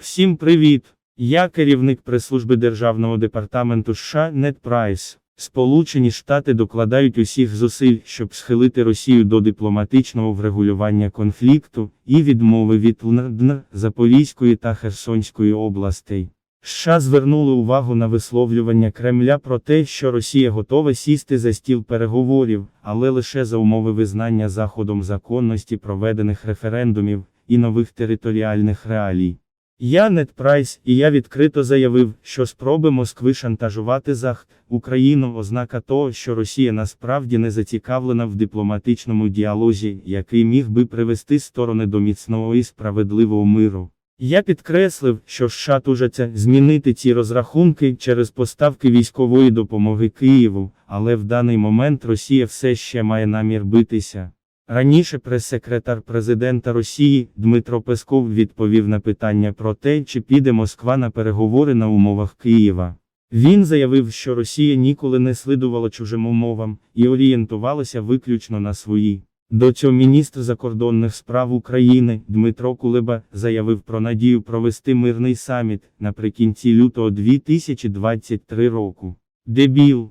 Всім привіт! Я керівник прес-служби Державного департаменту США Нед Прайс. Сполучені Штати докладають усіх зусиль, щоб схилити Росію до дипломатичного врегулювання конфлікту і відмови від ЛНР, Запорізької та Херсонської областей. США звернули увагу на висловлювання Кремля про те, що Росія готова сісти за стіл переговорів, але лише за умови визнання Заходом законності проведених референдумів і нових територіальних реалій. Я Нед Прайс, і я відкрито заявив, що спроби Москви шантажувати Захід, Україну ознака того, що Росія насправді не зацікавлена в дипломатичному діалозі, який міг би привести сторони до міцного і справедливого миру. Я підкреслив, що США тужаться змінити ці розрахунки через поставки військової допомоги Києву, але в даний момент Росія все ще має намір битися. Раніше прес-секретар президента Росії Дмитро Песков відповів на питання про те, чи піде Москва на переговори на умовах Києва. Він заявив, що Росія ніколи не слідувала чужим умовам і орієнтувалася виключно на свої. До цього міністр закордонних справ України Дмитро Кулеба заявив про надію провести мирний саміт наприкінці лютого 2023 року. Дебіл.